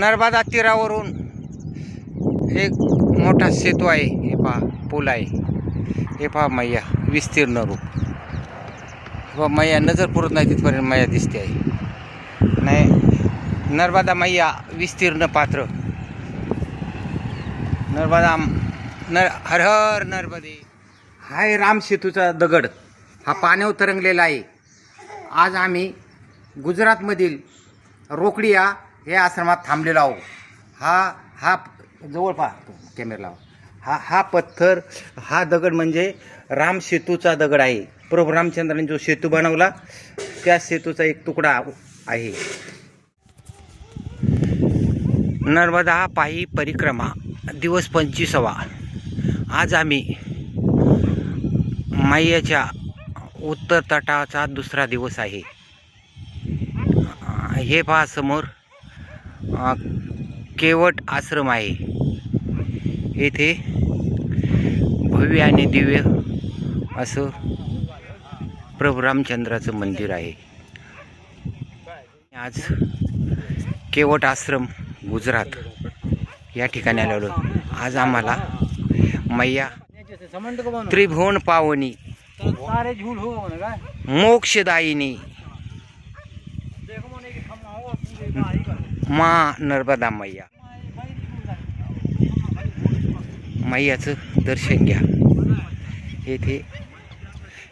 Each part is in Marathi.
नर्मदा तीरावरून एक मोठा सेतू आहे. हे पहा पूल आहे. हे पहा मैया विस्तीर्ण रूप. हे मैया नजर पुरत नाही तिथपर्यंत मैया दिसते आहे. नाही नर्मदा मैया विस्तीर्ण पात्र. नर्मदा नर हर हर नर्मदे. हाय राम सेतूचा दगड. हा पाण्यावर तरंगलेला आहे. आज आम्ही गुजरातमधील रोकडिया या हे आश्रमात थांबलेलो आहो. हा हा जवळ पहा. कॅमेरा लावा. हा हा पत्थर हा दगड म्हणजे राम सेतूचा दगड आहे. प्रभू रामचंद्राने जो सेतू बनवला त्या सेतूचा एक तुकडा आहे. नर्मदा पायी परिक्रमा दिवस पंचवीसावा. आज आम्ही मैयाच्या उत्तर तटाचा दुसरा दिवस आहे. हे पहा समोर. केवट आश्रम आहे. येथे भव्य आणि दिव्य असं प्रभू रामचंद्राचं मंदिर आहे. आज केवट आश्रम गुजरात या ठिकाणी आलेलो आज आम्हाला मैया त्रिभुवन पावनी मोक्षदायिनी. मा नर्मदा मैया. मैयाचं दर्शन घ्या. येथे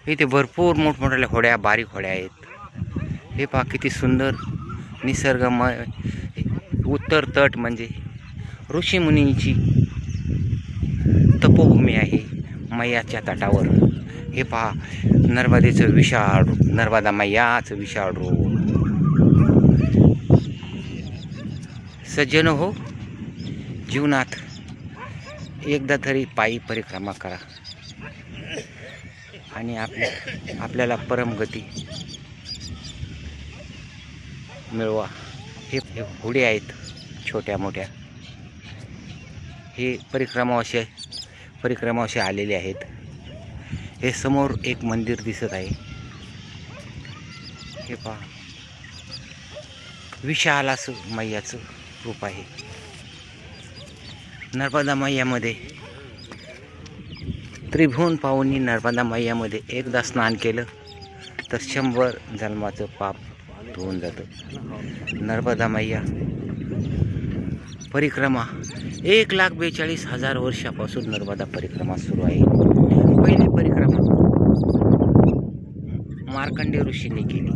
इथे भरपूर मोठमोठ्या होड्या बारीक होड्या आहेत. हे पहा किती सुंदर निसर्गमय उत्तर तट म्हणजे ऋषीमुनींची तपोभूमी आहे मैयाच्या तटावर. हे पहा नर्मदेचं विशाळ नर्मदा मैयाचं विशाळ रूप. सज्जन हो जीवनात एकदा तरी पायी परिक्रमा करा. आणि आपल्या आपल्याला परमगती मिळवा. हे हे आहेत छोट्या मोठ्या. हे परिक्रमावशे परिक्रमावशे आलेले आहेत. हे समोर एक मंदिर दिसत आहे. हे पहा. विशाल असं मैयाचं. रूप आहे. नर्मदा मैयामध्ये त्रिभुवन पाहुनी नर्मदा मैयामध्ये एकदा स्नान केलं तर शंभर जन्माचं पाप धुवून जातं. नर्मदा मैया परिक्रमा. एक लाख बेचाळीस हजार वर्षापासून नर्मदा परिक्रमा सुरू आहे. पहिली परिक्रमा मार्कंडे ऋषींनी केली.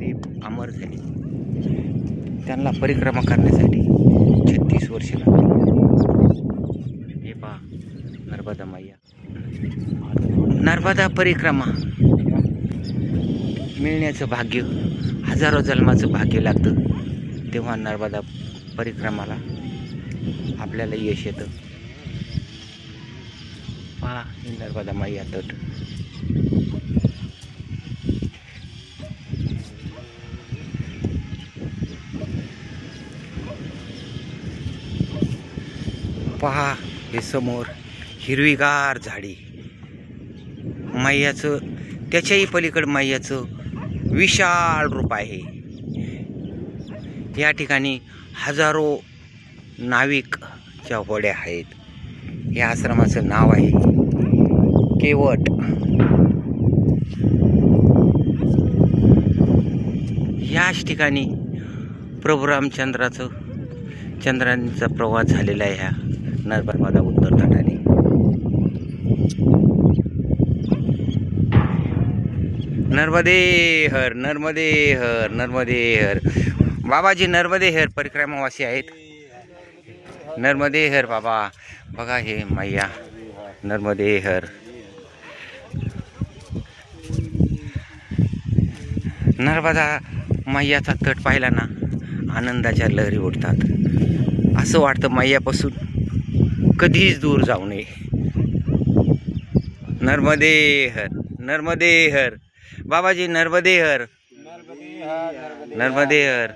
ते अमर झाली. त्यांना परिक्रमा करण्यासाठी छत्तीस वर्ष लागली. हे पहा नर्मदा मैया. नर्मदा परिक्रमा. मिळण्याचं भाग्य हजारो जन्माचं भाग्य लागतं तेव्हा नर्मदा परिक्रमाला आपल्याला यश येतं. पहा ही नर्मदा मैया तट. पहा हे समोर हिरवीगार झाडी. मैयाचं त्याच्याही पलीकडं मैयाचं विशाल रूप आहे. या ठिकाणी हजारो नाविकच्या होड्या आहेत. या आश्रमाचं नाव आहे केवट. याच ठिकाणी प्रभू रामचंद्राचं चंद्रांचा प्रवास झालेला आहे ह्या नर्मदा उत्तर तटाने नर्मदे हर नर्मदे हर नर्मदे हर बाबाजी नर्मदे हर परिक्रमावासी आहेत. नर्मदे हर बाबा बघा हे मैया. नर्मदे हर नर्मदा मैयाचा तट पाहिला ना आनंदाच्या लहरी उठतात असं वाटतं मैयापासून. कधीच दूर जाऊ नये. नर्मदे हर नर्मदे हर बाबाजी नर्मदे हर नर्मदे हर